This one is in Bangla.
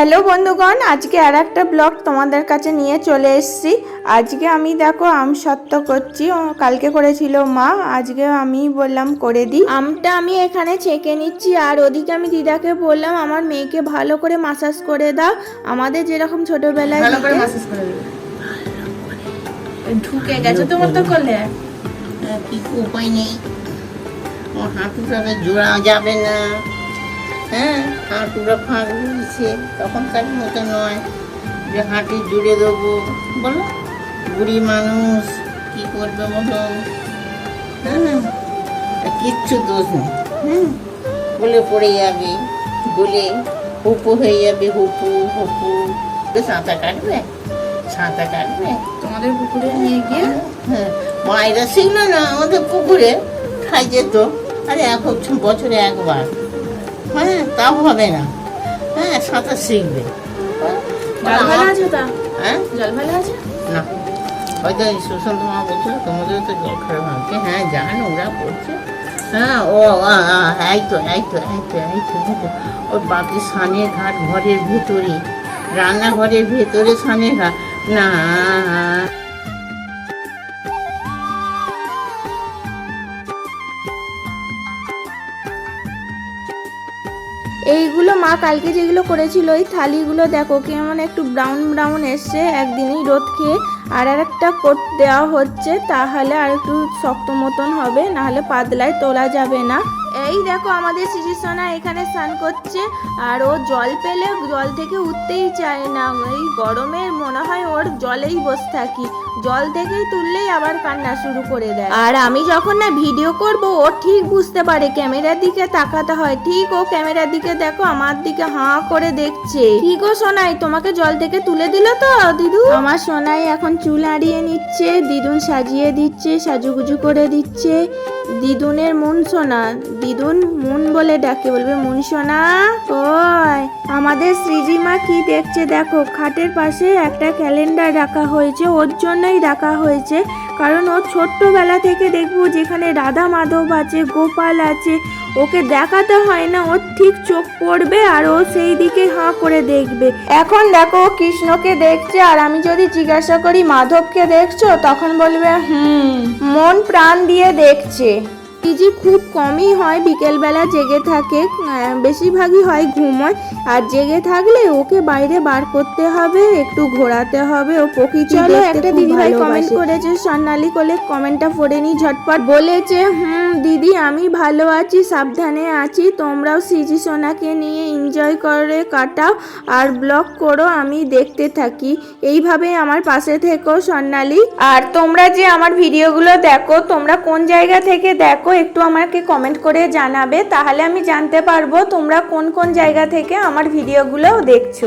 হ্যালো বন্ধুগণ আজকে আর একটা ব্লগ তোমাদের কাছে নিয়ে চলে এসেছি। আজকে আমি দেখো আম সত্য করছি কালকে করেছিল মা আজকে আমি বললাম করে দিই। আমটা আমি এখানে ছেঁকে নিচ্ছি আর ওদিকে আমি দিদাকে বললাম আমার মেয়েকে ভালো করে মাসাজ করে দাও। আমাদের যেরকম ছোটবেলায় ঢুকে গেছে তোমার তো করলে উপায় নেই। জোড়া যাবে না। হ্যাঁ হাঁটুটা ফাঁক দিয়েছে। তখনকার মতো নয় যে হাঁটু জুড়ে দেবো। বলো বুড়ি মানুষ কি করবে বলো? হ্যাঁ কিচ্ছু দোষ নেই। হুম বলে পড়ে যাবে বলে হুপু হয়ে যাবে হুপু হুপু। সাঁতার কাটবে? সাঁতার কাটবে? তোমাদের পুকুরে নিয়ে গিয়ে? হ্যাঁ মায়েরা শিখলো না আমাদের পুকুরে। খাই যেত। আরে এক বছর বছরে একবার। হ্যাঁ তাও হবে না। হ্যাঁ সাঁতার শিখবে। জল ভালো আছে তা? হ্যাঁ? জল ভালো আছে? না। হয়তো সুশান্ত মা বলছিল তোমাদের তো জল খারাপ হচ্ছে হ্যাঁ জান ওরা করছে হ্যাঁ ও এই তো এই তো এই তো এই তো এই তো। ওর ঘাট ঘরের ভেতরে রান্নাঘরের ভেতরে সানের ঘাট না। এইগুলো মা কালকে যেগুলো করেছিল ওই থালিগুলো দেখো কেমন একটু ব্রাউন ব্রাউন এসছে। একদিনেই রোদ খেয়ে আর আর একটা কোট দেওয়া হচ্ছে, তাহলে আর একটু শক্ত মতন হবে, নাহলে পাতলায় তোলা যাবে না। এই দেখো আমাদের সোনা এখানে স্নান করছে, আর ও জল পেলে জল থেকে উঠতেই চায় না। এই গরমে মনে হয় ওর জলেই বসে থাকি। জল থেকেই তুললেই আবার কান্না শুরু করে দেয়। আর আমি যখন না ভিডিও করব, ও ঠিক বুঝতে পারে, ক্যামেরার দিকে তাকাতে হয়। ঠিক ও ক্যামেরার দিকে দেখো, আমার দিকে হাঁ করে দেখছে। ঠিক ও সোনাই, তোমাকে জল থেকে তুলে দিল তো, দিদু? আমার সোনাই এখন চুল আড়িয়ে নিচ্ছে, দিদুন সাজিয়ে দিচ্ছে, সাজুগুজু করে দিচ্ছে। দিদুনের মুন সোনা দিদুন মুন বলে ডাকে, বলবে মুন সোনা ওই আমাদের সৃজিমা কি দেখছে? দেখো, খাটের পাশে একটা ক্যালেন্ডার রাখা হয়েছে, ওর জন্যই রাখা হয়েছে। কারণ ও ছোট্টবেলা থেকে দেখব যেখানে রাধা মাধব আছে, গোপাল আছে, ওকে দেখাতে হয় না, ওর ঠিক চোখ পড়বে আর ও সেই দিকে হাঁ করে দেখবে। এখন দেখো, কৃষ্ণকে দেখছে, আর আমি যদি জিজ্ঞাসা করি, মাধবকে দেখছ? তখন বলবে, হুম। মন প্রাণ দিয়ে দেখছে। পিজি খুব কমই হয় বিকেলবেলা জেগে থাকে বেশিরভাগই হয় ঘুমোয়। আর জেগে থাকলে ওকে বাইরে বার করতে হবে একটু ঘোরাতে হবে। ও প্রকৃতি চলো একটা দিদিভাই কমেন্ট করেছে স্বর্ণালী কোলে কমেন্টটা পড়ে নি ঝটপট। বলেছে হুম দিদি আমি ভালো আছি সাবধানে আছি। তোমরাও সিজি সোনাকে নিয়ে এনজয় করে কাটাও আর ব্লগ করো আমি দেখতে থাকি। এইভাবে আমার পাশে থেকো স্বর্ণালী আর তোমরা যে আমার ভিডিওগুলো দেখো তোমরা কোন জায়গা থেকে দেখো একটু আমাকে কমেন্ট করে জানাবে, তাহলে আমি জানতে পারব তোমরা কোন কোন জায়গা থেকে আমার ভিডিওগুলো দেখছ।